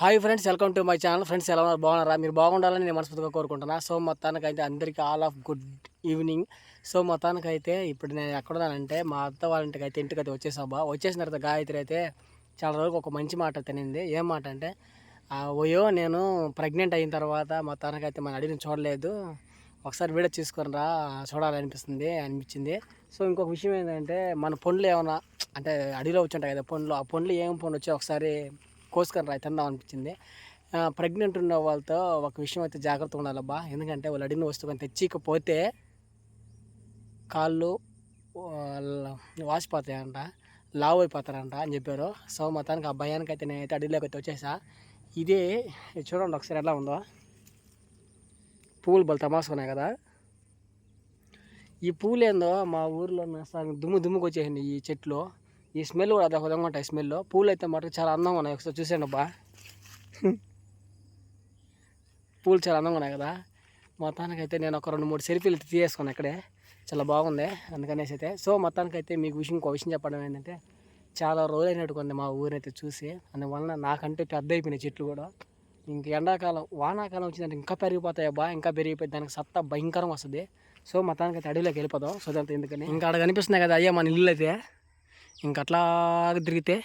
Hi friends welcome to my channel friends ఎలా ఉన్నారు? బాగున్నారా? మీరు బాగుండాలని నేను మనస్ఫూర్తిగా కోరుకుంటున్నా. సో మొత్తానికైతే అందరికీ all of good evening so మొత్తానికైతే ఇప్పుడు నేను ఎక్కడున్నానంటే మా అత్త వాళ్ళ ఇంటికి అయితే ఇంటికి అయితే వచ్చేసాబా వచ్చేసిన తర్వాత గాయత్రి అయితే చాలా రోజులకు ఒక మంచి మాట తినింది. ఏం మాట అంటే ఓయో నేను ప్రెగ్నెంట్ అయిన తర్వాత మొత్తానికైతే మన అడిగిన చూడలేదు. ఒకసారి వీడియో తీసుకొనిరా చూడాలనిపిస్తుంది అనిపించింది. సో ఇంకొక విషయం ఏంటంటే మన పండ్లు ఏమైనా అంటే అడిలో వచ్చి ఉంటాయి కదా పండ్లు ఆ పండ్లు ఏం పండు వచ్చి ఒకసారి కోసుకొని రా అనిపించింది. ప్రెగ్నెంట్ ఉన్న వాళ్ళతో ఒక విషయం అయితే జాగ్రత్తగా ఉండాలబ్బా ఎందుకంటే వాళ్ళు అడిగిన వస్తువు తెచ్చికపోతే కాళ్ళు వాసిపోతాయంట లావు అయిపోతారంట అని చెప్పారు. సో మొత్తానికి ఆ భయానికి అయితే నేనైతే అడవిలోకి అయితే వచ్చేసా. ఇదే చూడండి ఒకసారి ఎలా ఉందో. పువ్వులు బలు తమాసా ఉన్నాయి కదా. ఈ పూలు ఏందో మా ఊర్లో దుమ్ము దుమ్ముకు వచ్చేసింది ఈ చెట్లు. ఈ స్మెల్ కూడా అదొక విధంగా ఉంటాయి స్మెల్ పూలు అయితే మటుకు చాలా అందంగా ఉన్నాయి. ఒకసారి చూసాను అబ్బా. పూలు చాలా అందంగా ఉన్నాయి కదా. మొత్తానికైతే అయితే నేను ఒక రెండు మూడు సెల్ఫీలు తీసేసుకున్నాను ఇక్కడే. చాలా బాగుంది. అందుకనేసి అయితే. సో మొత్తానికైతే మీకు విషయం ఇంకో విషయం చెప్పడం ఏంటంటే చాలా రోజులైనట్టుకుంది మా ఊరైతే చూసి. అందువలన నాకంటే పెద్ద అయిపోయినాయి చెట్లు కూడా. ఇంక ఎండాకాలం వానాకాలం వచ్చిందంటే ఇంకా పెరిగిపోతాయి అబ్బా. ఇంకా పెరిగిపోయి దానికి సత్తా భయంకరంగా వస్తుంది. సో మొత్తానికైతే అయితే అడవిలోకి వెళ్ళిపోదాం. సో దాంతో ఎందుకని? ఇంకా అక్కడ కనిపిస్తున్నాయి కదా అయ్యా మన ఇల్లు అయితే ఇంక అట్లా తిరిగితే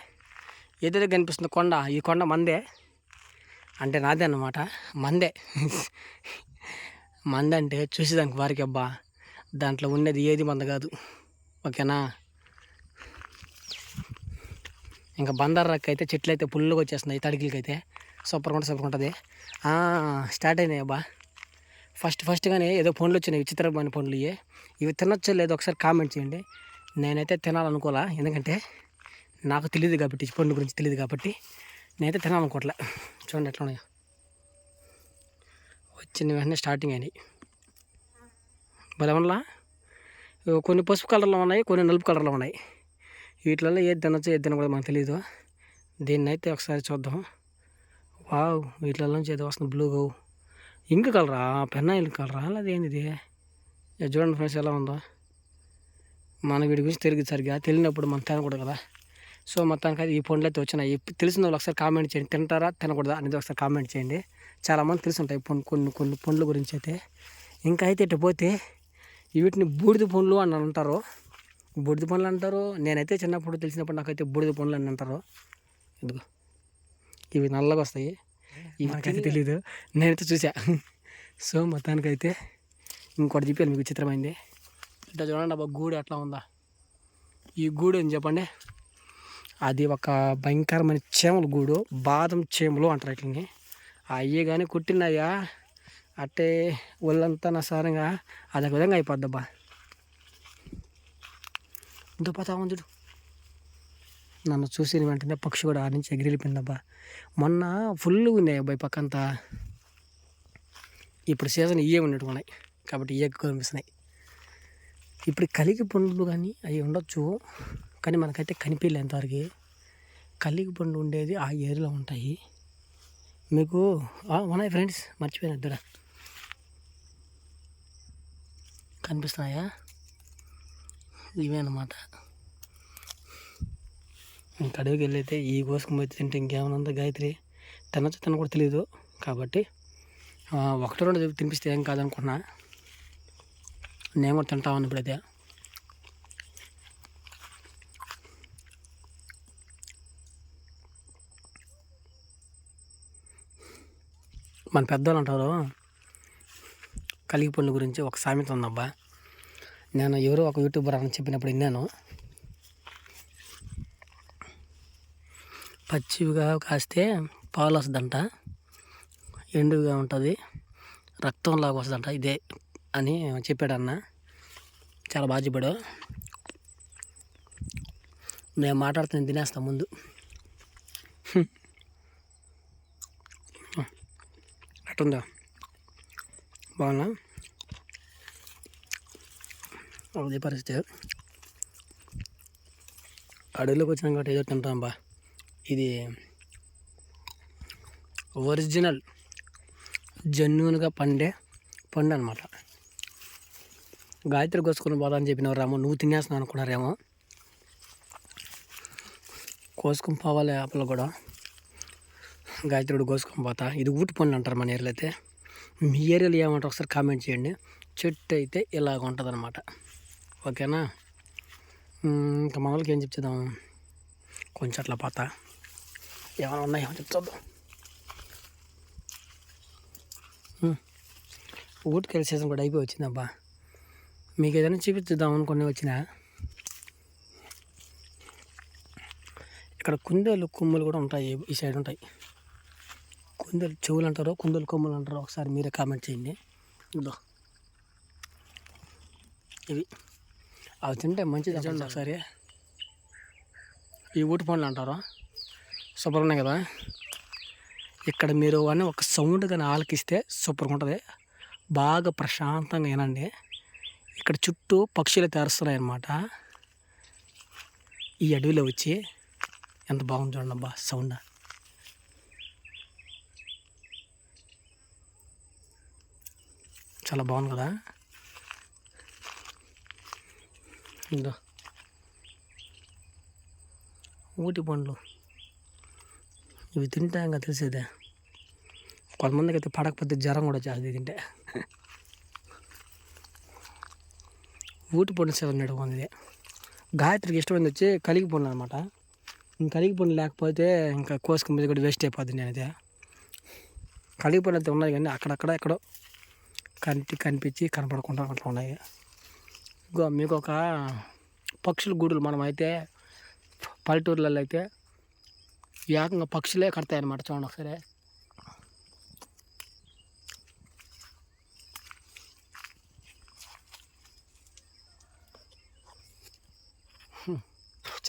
ఏదైతే కనిపిస్తుంది కొండ ఈ కొండ మందే. అంటే నాదే అన్నమాట. మందే. మంద అంటే చూసేదానికి వారికి అబ్బా. దాంట్లో ఉండేది ఏది మంద కాదు. ఓకేనా? ఇంకా బందర్ రక్క అయితే చెట్లు అయితే పుల్లుగా వచ్చేస్తున్నాయి తడికిలకి అయితే. సూపర్గా ఉంటుంది సూపర్గా ఉంటుంది. స్టార్ట్ అయినాయి అబ్బా. ఫస్ట్ ఫస్ట్గానే ఏదో పండ్లు వచ్చినాయి విచిత్రమైన పండ్లు ఇవి ఇవి తినొచ్చో లేదో ఒకసారి కామెంట్ చేయండి. నేనైతే తినాలనుకోలే ఎందుకంటే నాకు తెలియదు కాబట్టి పండు గురించి తెలియదు కాబట్టి నేనైతే తినాలనుకోవట్లే చూడండి ఎట్లా ఉన్నాయో. వచ్చిన వెంటనే స్టార్టింగ్ అయినాయి. బలవన్లా కొన్ని పసుపు కలర్లో ఉన్నాయి కొన్ని నలుపు కలర్లో ఉన్నాయి. వీటిలలో ఏది తినొచ్చు ఏది తినకూడదు మనకు తెలియదు దీన్ని అయితే ఒకసారి చూద్దాం. వావ్ వీటిలో నుంచి ఏదో వస్తుంది బ్లూ గౌ ఇంక కలరా పెన్నాయిల్ కలరా లేదా ఏంది ఇది? చూడండి ఫ్రెండ్స్ ఎలా ఉందో. మన వీడి గురించి తెలియదు సరిగా తెలియనప్పుడు మనం తినకూడదు కదా. సో మొత్తానికి అయితే ఈ పండ్లు అయితే వచ్చినాయి. తెలిసిన వాళ్ళు ఒకసారి కామెంట్ చేయండి. తింటారా తినకూడదా అనేది ఒకసారి కామెంట్ చేయండి. చాలామంది తెలిసి ఉంటాయి పండు కొన్ని కొన్ని పండ్ల గురించి అయితే. ఇంకా అయితే ఇటు పోతే వీటిని బూడిద పండ్లు అని అంటారు. బూడిద పండ్లు అంటారు. నేనైతే చిన్నప్పుడు తెలిసినప్పుడు నాకైతే బూడిద పండ్లు అని అంటారు. ఇదిగో. ఇవి నల్లగా వస్తాయి. ఇవి నాకైతే తెలియదు నేనైతే చూసా. సో మొత్తానికైతే ఇంకోటి చెప్పాను మీకు చిత్రమైంది ఇట్లా చూడండి అబ్బా గూడు ఎట్లా ఉందా? ఈ గూడు ఏం చెప్పండి? అది ఒక భయంకరమైన చేమలు గూడు బాదం చీమలు అంటారు ఇట్లని అయ్యే కానీ కుట్టినాయా? అట్టే ఒళ్ళంతా నా సారంగా అదొక విధంగా అయిపోద్దబ్బా దుపతా ఉందుడు ఉంది చూడు. నన్ను చూసిన వెంటనే పక్షి కూడా ఆ నుంచి ఎగిరిపోయిందబ్బా మొన్న ఫుల్గా ఉన్నాయి అబ్బాయి పక్కంతా. ఇప్పుడు సీజన్ ఇవే ఉన్నట్టున్నాయి కాబట్టి ఇయ్యకు ఎక్కువ కనిపిస్తున్నాయి ఇప్పుడు కలిగి పండ్లు కానీ అవి ఉండొచ్చు కానీ మనకైతే కనిపించలే ఎంతవరకు కలిగి పండు ఉండేది ఆ ఏరియాలో ఉంటాయి. మీకు ఉన్నాయి ఫ్రెండ్స్ మర్చిపోయిన ఇద్దర. కనిపిస్తున్నాయా? ఇవే అన్నమాట. ఇంక అడవికి వెళ్ళైతే ఈ కోసం పోయి తింటే ఇంకేమైనా ఉందో గాయత్రి? తినచ్చు తిన కూడా తెలియదు కాబట్టి ఒకటి రెండు తినిపిస్తే ఏం కాదనుకున్నా. నేను కూడా తింటామని ఇప్పుడైతే మన పెద్దవాళ్ళు అంటారు కలిగి పండు గురించి ఒక సామెత ఉందబ్బా. నేను ఎవరో ఒక యూట్యూబర్ అని చెప్పినప్పుడు విన్నాను. పచ్చివిగా కాస్తే పాలు వస్తుందంట ఎండుగా ఉంటుంది రక్తంలాగా వస్తుందంట ఇదే. అని చెప్పాడు అన్న చాలా బాగా చెప్పాడు. నేను మాట్లాడుతున్న తినేస్తా ముందు. అట్టుందా బాగున్నా అదే పరిస్థితి. అడవిలోకి వచ్చినాం కాబట్టి ఏదో తింటాం బా. ఇది ఒరిజినల్ జన్యున్గా పండే పండు అనమాట గాయత్రి కోసుకొని పోదామని చెప్పినవారేమో నువ్వు తినేస్తున్నావు అనుకున్నారేమో. కోసుకొని పోవాలి ఆపలు కూడా. గాయత్రుడు కోసుకొని పోతా. ఇది ఊటి పనులు అంటారు మన ఏరియాలో అయితే. మీ ఏరియాలో ఏమంటారు ఒకసారి కామెంట్ చేయండి. చెట్టు అయితే ఇలాగ ఉంటుంది అనమాట ఓకేనా ఇంకా ఇంకా మామూలుగా ఏం చెప్తాం కొంచెం అట్లా పోతా. ఏమైనా ఉన్నాయో? చెప్తాను ఊటికెళ్ళి సీజన్ కూడా అయిపోయి వచ్చిందబ్బా. మీకు ఏదైనా చూపిద్దాం అనుకుని వచ్చినా. ఇక్కడ కుందేలు కొమ్ములు కూడా ఉంటాయి ఈ సైడ్ ఉంటాయి. కుందేలు చెవులు అంటారు కుందేలు కొమ్ములు అంటారు ఒకసారి మీరే కామెంట్ చేయండి. ఇదో ఇవి. అవి తింటే మంచిది చూడండి ఒకసారి. ఈ ఊటి పండ్లు అంటారు? సూపర్ ఉన్నాయి కదా. ఇక్కడ మీరు అని ఒక సౌండ్ కానీ ఆలకిస్తే సూపర్గా ఉంటుంది. బాగా ప్రశాంతంగా వినండి. ఇక్కడ చుట్టూ పక్షులు తెరుస్తున్నాయి అన్నమాట ఈ అడవిలో వచ్చి ఎంత బాగుంది చూడండి అబ్బా సౌండ్. చాలా బాగుంది కదా. ఇందో ఊటి పండ్లు. ఇవి తింటే ఇంకా తెలిసేదే. కొంతమందికి అయితే పడకపోతే జ్వరం కూడా చేస్తుంది తింటే. ఊటి పండు సేవ నడుపుకుంది గాయత్రికి ఇష్టమైంది వచ్చి కలిగి పండు అనమాట ఇంకా కలిగి పండు లేకపోతే ఇంకా కోసుకుని మీద కూడా వేస్ట్ అయిపోద్ది నేనైతే. కలిగి పండు అయితే ఉన్నాయి కానీ అక్కడక్కడ ఎక్కడో కంటి కనిపించి కనపడకుండా అట్లా ఉన్నాయి. ఇంకో మీకు ఒక పక్షుల గూడులు మనం అయితే పల్లెటూర్లలో అయితే ఏకంగా పక్షులే కడతాయి అన్నమాట చూడండి ఒకసారి.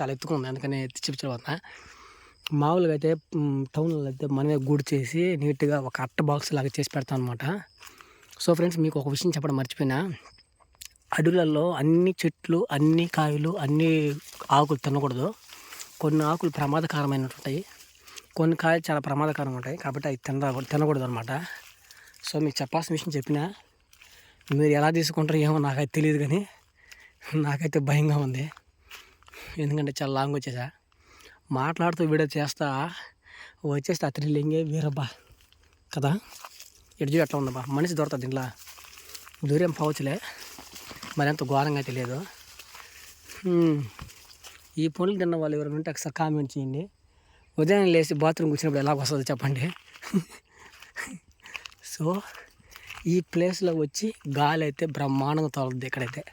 చాలా ఎత్తుగా ఉంది. అందుకని చూపించబోతున్నా మామూలుగా అయితే టౌన్లో అయితే మనమే గూడు చేసి నీట్గా ఒక అట్ట బాక్స్ లాగా చేసి పెడతాం అనమాట సో ఫ్రెండ్స్ మీకు ఒక విషయం చెప్పడం మర్చిపోయినా. అడవులలో అన్ని చెట్లు అన్ని కాయలు అన్ని ఆకులు తినకూడదు. కొన్ని ఆకులు ప్రమాదకరమైనవి ఉంటాయి కొన్ని కాయలు చాలా ప్రమాదకరంగా ఉంటాయి కాబట్టి అవి తిన తినకూడదు అనమాట సో మీకు చెప్పాల్సిన విషయం చెప్పినా మీరు ఎలా తీసుకుంటారో ఏమో నాకైతే తెలియదు కానీ నాకైతే భయంగా ఉంది. ఎందుకంటే చాలా లాంగ్ వచ్చేసా. మాట్లాడుతూ వీడియో చేస్తా వచ్చేస్తే ఆ థ్రిల్లింగే వీరబ్బా. కదా? ఎటు ఎట్లా ఉందబ్బా. మనిషి దొరుకుతుంది ఇంట్లో దూరం పోవచ్చులే. మరి అంత ఘోరంగా తెలియదు ఈ పనులు తిన్న వాళ్ళు ఎవరైనా ఉంటే ఒకసారి కామెంట్ చేయండి. ఉదయం లేచి బాత్రూమ్ కూర్చున్నప్పుడు ఎలా వస్తుందో చెప్పండి. సో ఈ ప్లేస్లో వచ్చి గాలి అయితే బ్రహ్మాండంగా తోలుద్ది ఇక్కడైతే.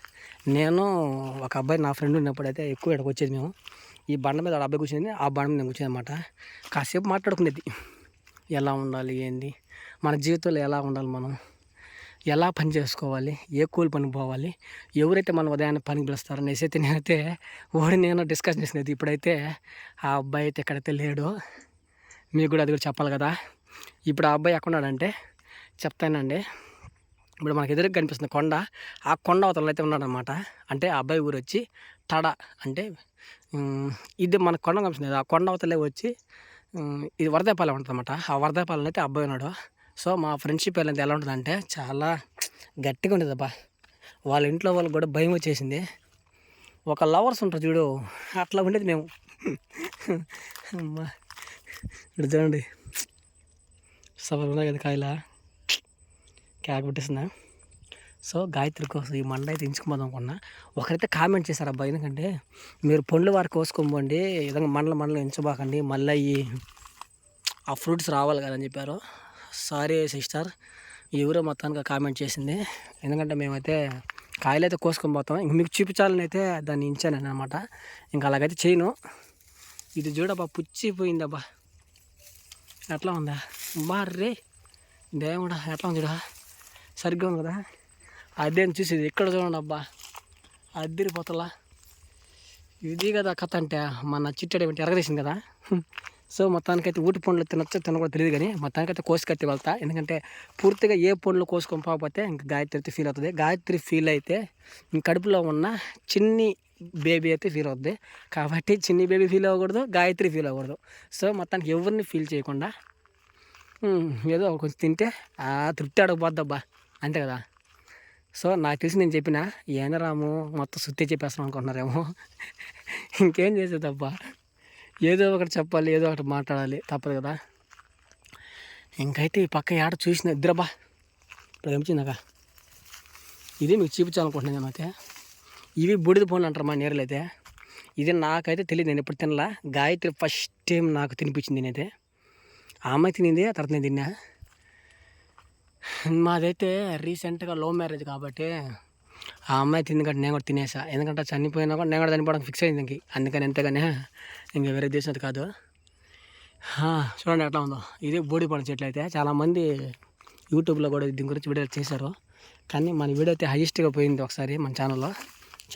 నేను ఒక అబ్బాయి నా ఫ్రెండ్ ఉన్నప్పుడైతే ఎక్కువ ఇక్కడికి వచ్చేది మేము. ఈ బండ మీద ఆ అబ్బాయి కూర్చునేది ఆ బండ మీద నేను కూర్చునేది అనమాట కాసేపు మాట్లాడుకునేది. ఎలా ఉండాలి ఏంది? మన జీవితంలో ఎలా ఉండాలి మనం? ఎలా పని చేసుకోవాలి? ఏ కూలి పనికి పోవాలి? ఎవరైతే మన ఉదయాన్నే పనికి పిలుస్తారో అనేసి అయితే నేనైతే ఓడి నేను డిస్కస్ చేసినది. ఇప్పుడైతే ఆ అబ్బాయి అయితే ఎక్కడైతే లేడు మీకు కూడా అది కూడా చెప్పాలి కదా. ఇప్పుడు ఆ అబ్బాయి ఎక్కడున్నాడంటే చెప్తానండి. ఇప్పుడు మనకి ఎదురుగా కనిపిస్తుంది కొండ ఆ కొండ అవతల అయితే ఉన్నాడనమాట అంటే ఆ అబ్బాయి ఊరు వచ్చి తడ అంటే ఇది మన కొండ కనిపిస్తుంది. ఆ కొండ అవతలే వచ్చి ఇది వరదాపాలెం ఉంటుంది అనమాట ఆ వరదాపాలెం అయితే అబ్బాయి ఉన్నాడు. సో మా ఫ్రెండ్షిప్ అనేది ఎలా ఉంటుందంటే చాలా గట్టిగా ఉండేదబ్బా వాళ్ళ ఇంట్లో వాళ్ళకి కూడా భయం వచ్చేసింది. ఒక లవర్స్ ఉంటారు చూడు అట్లా ఉండేది మేము. అమ్మా. ఇక్కడ చూడండి. సవర్ ఉన్నాయి కదా కాయలా? క్యాక్ పెట్టేస్తున్నా సో గాయత్రి కోసం ఈ మండ అయితే ఎంచుకోమని అనుకున్నా. ఒకరైతే కామెంట్ చేశారు అబ్బాయి ఎందుకంటే మీరు పండ్లు వారు కోసుకోమండి ఈ విధంగా మండల మండలం ఎంచబాకండి మళ్ళీ ఈ ఆ ఫ్రూట్స్ రావాలి కదని చెప్పారు. సారీ సిస్టర్ ఎవరో మొత్తానికి కామెంట్ చేసింది. ఎందుకంటే మేమైతే కాయలు అయితే కోసుకొని పోతాం. ఇంక మీకు చూపించాలని అయితే దాన్ని ఇంచాను అనమాట ఇంకా అలాగైతే చేయను. ఇది చూడబ్బా పుచ్చిపోయిందబ్బా ఎట్లా ఉందా? బారే దేవుడా ఎట్లా ఉంది చూడా. సరిగ్గా ఉంది కదా అదే చూసేది. ఇక్కడ చూడండి అబ్బా. అద్దరిపోతలా. ఇది కదా కథ అంటే మన చిట్టడి ఏంటి ఎరగదేసింది కదా? సో మొత్తానికైతే ఊటి పండ్లు తినొచ్చో తినకూడదు తెలియదు కానీ మొత్తానికైతే కోసుకత్తి వెళ్తా. ఎందుకంటే పూర్తిగా ఏ పండ్లు కోసుకొని పోకపోతే ఇంకా గాయత్రి అయితే ఫీల్ అవుతుంది. గాయత్రి ఫీల్ అయితే ఇంక కడుపులో ఉన్న చిన్ని బేబీ అయితే ఫీల్ అవుతుంది. కాబట్టి చిన్ని బేబీ ఫీల్ అవ్వకూడదు గాయత్రి ఫీల్ అవ్వకూడదు. సో మొత్తానికి ఎవరిని ఫీల్ చేయకుండా ఏదో కొంచెం తింటే ఆ తృప్తి అడగబోద్దబ్బా అంతే కదా. సో నాకు తెలిసి నేను చెప్పిన ఏనరాము రాము మొత్తం సుత్తి చెప్పేస్తాం అనుకుంటున్నారేమో. ఇంకేం చేసేదబ్బా? ఏదో ఒకటి చెప్పాలి ఏదో ఒకటి మాట్లాడాలి తప్పదు కదా. ఇంకైతే ఈ పక్క ఏడ చూసిన ఇద్దరబ్బా ఇప్పుడు ఇది మీకు చూపించాలనుకుంటున్నాను అయితే. ఇవి బూడిద పండ్లు అంటారు మా నీరలు అయితే. ఇది నాకైతే తెలియదు నేను ఎప్పుడు తినలా. గాయత్రి ఫస్ట్ టైం నాకు తినిపించింది నేనైతే. ఆమె తినింది తర్వాత నేను తిన్నా. మాదైతే రీసెంట్గా లవ్ మ్యారేజ్ కాబట్టి ఆ అమ్మాయి తింది కాబట్టి నేను కూడా తినేసా. ఎందుకంటే చనిపోయినా కూడా నేను కూడా చనిపోవడం ఫిక్స్ అయింది ఇంక. అందుకని ఎంతగానే ఇంకా వేరే దేశం అది కాదు. చూడండి ఎట్లా ఉందో. ఇది బోడి చెట్లు అయితే చాలామంది యూట్యూబ్లో కూడా దీని గురించి వీడియోలు చేశారు. కానీ మన వీడియో అయితే హైయెస్ట్గా పోయింది ఒకసారి మన ఛానల్లో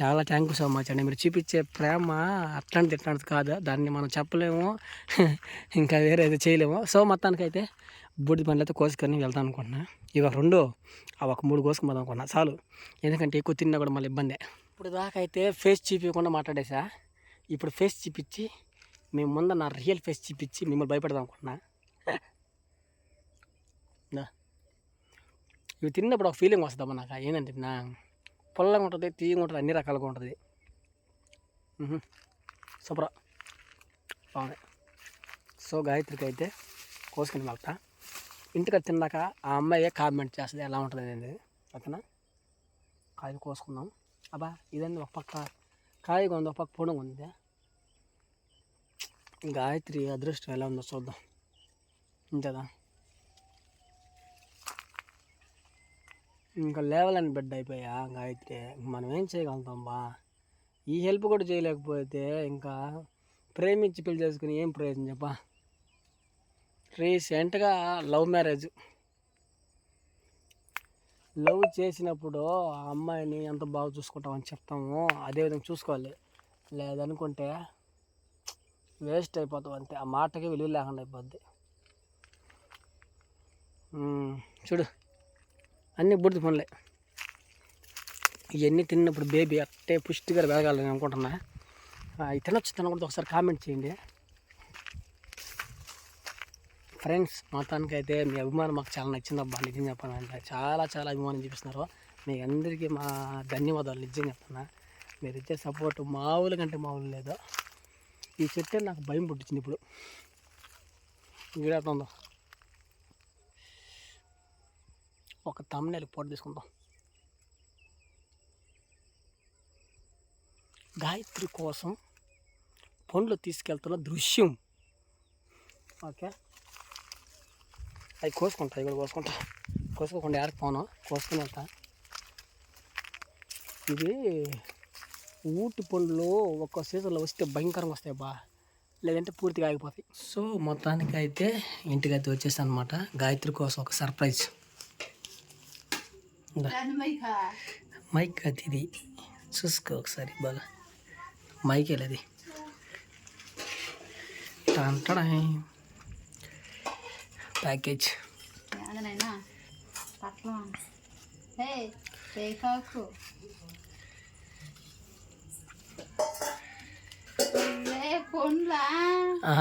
చాలా థ్యాంక్ యూ సో మచ్ అండి. మీరు చూపించే ప్రేమ అట్లాంటిది ఇట్లాంటిది కాదు. దాన్ని మనం చెప్పలేము. ఇంకా వేరే ఏదో చేయలేము. సో మొత్తానికైతే బూడిద పండ్లు అయితే కోసుకొని వెళ్తాను అనుకుంటున్నా. ఇవి ఒక రెండు ఆ ఒక మూడు కోసుకుపోదాం అనుకున్నా చాలు. ఎందుకంటే ఎక్కువ తిన్నా కూడా మళ్ళీ ఇబ్బందే. ఇప్పుడు దాకా అయితే ఫేస్ చూపించకుండా మాట్లాడేసా? ఇప్పుడు ఫేస్ చూపించి మేము ముందు నా రియల్ ఫేస్ చూపించి మిమ్మల్ని భయపెడదాం అనుకుంటున్నా. ఇవి తిన్నప్పుడు ఒక ఫీలింగ్ వస్తుందమ్మా నాకు. ఏంటంటే నా పుల్లగా ఉంటుంది తీయగా ఉంటుంది అన్ని రకాలుగా ఉంటుంది. మ్హూ. సూపర్. బాగుంది. సో గాయత్రికి అయితే కోసుకుని వెళ్తా. ఇంటికి తిన్నాక ఆ అమ్మాయి కామెంట్ చేస్తుంది ఎలా ఉంటుంది అనేది. ఓకేనా? కాయలు కోసుకుందాం. అబ్బా ఇదండి ఒక పక్క కాయగా ఉంది ఒక పక్క పొడుగు ఉంది గాయత్రి అదృష్టం ఎలా ఉందో చూద్దాం. ఇంతేదా ఇంకా లేవలని బిడ్డ అయిపోయా గాయత్రి. మనం ఏం చేయగలుగుతాం బా? ఈ హెల్ప్ కూడా చేయలేకపోతే ఇంకా ప్రేమించి పెళ్ళి చేసుకుని ఏం ప్రయోజనం చెప్పా? రీసెంట్గా లవ్ మ్యారేజ్. లవ్ చేసినప్పుడు ఆ అమ్మాయిని ఎంత బాగా చూసుకుంటామని చెప్తాము అదేవిధంగా చూసుకోవాలి. లేదనుకుంటే వేస్ట్ అయిపోతాం అంతే. ఆ మాటకి విలువ లేకుండా అయిపోద్ది. చూడు. అన్నీ బుడిది పనులే. ఇవన్నీ తిన్నప్పుడు బేబీ అట్టే పుష్టిగా పెరగాలని అనుకుంటున్నా. తినొచ్చు తినకూడదు. ఒకసారి కామెంట్ చేయండి. ఫ్రెండ్స్ మొత్తానికి అయితే మీ అభిమానం మాకు చాలా నచ్చింది అబ్బా నిజం చెప్పాలంటే. చాలా చాలా అభిమానం చూపిస్తున్నారు. మీ అందరికీ మా ధన్యవాదాలు నిజం చెప్తున్నా మీరు ఇచ్చే సపోర్ట్ మామూలు కంటే మామూలు లేదు. ఈ చెట్టు నాకు భయం పుట్టించింది ఇప్పుడు. వీడవుతుందో ఒక తమ్నేలు పోటీ తీసుకుందాం. గాయత్రి కోసం పండ్లు తీసుకెళ్తున్న దృశ్యం. ఓకే? అవి కోసుకుంటా ఇవి కూడా కోసుకుంటా. కోసుకోకుండా ఆడికి పోను కోసుకుని వెళ్తా. ఇది ఊటి పండ్లు ఒక్క సీజన్లో వస్తే భయంకరంగా వస్తాయి బా. లేదంటే పూర్తిగా ఆగిపోతాయి. సో మొత్తానికి అయితే ఇంటికి అయితే వచ్చేసాను అనమాట గాయత్రి కోసం ఒక సర్ప్రైజ్ మైక్ అది ఇది. చూసుకో ఒకసారి బాగా. మైక్ అది అంటాడా ప్యాకేజ్.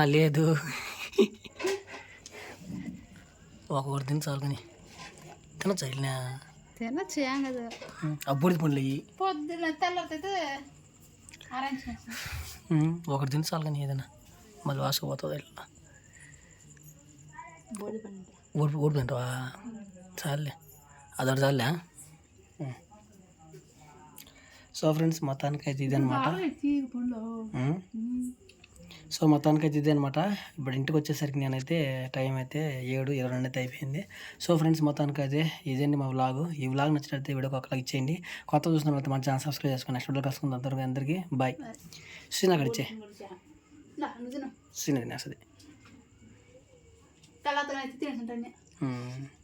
లేదు. ఒకటి తిని చాలు కానీ. తినచ్చా వెళ్ళినా తినచ్చు ఏం కదా. అబ్బుడి పండ్లు అయ్యి అరేంజ్ చేస్తాను ఒకటి తిని చాలు కానీ ఏదైనా. మళ్ళీ వాసుకుపోతుంది వెళ్ళా పండు ఓడి ఓడిపోయింటావా చాలులే. అదొకటి చాలులే సో ఫ్రెండ్స్ మొత్తానికి అయితే ఇది అనమాట సో మొత్తానికి అయితే ఇదే అనమాట ఇప్పుడు ఇంటికి వచ్చేసరికి నేనైతే టైం అయితే ఏడు ఇరవై రెండు అయితే అయిపోయింది. సో ఫ్రెండ్స్ మొత్తానికి అయితే ఇదండి మా వ్లాగ్ ఈ వ్లాగ్ నచ్చినట్లయితే వీడియోకి ఒక లైక్ చేయండి. కొత్త చూసిన వాళ్ళతో మన ఛానల్ సబ్స్క్రైబ్ చేసుకుని నెక్స్ట్ వీడియో కలుసుకుందాం. అందరికీ అందరికీ బాయ్ సీన్ నువ్వు సీన్ అది నేస్తుంది తెల్లతనైతే తినేస్తుంటాను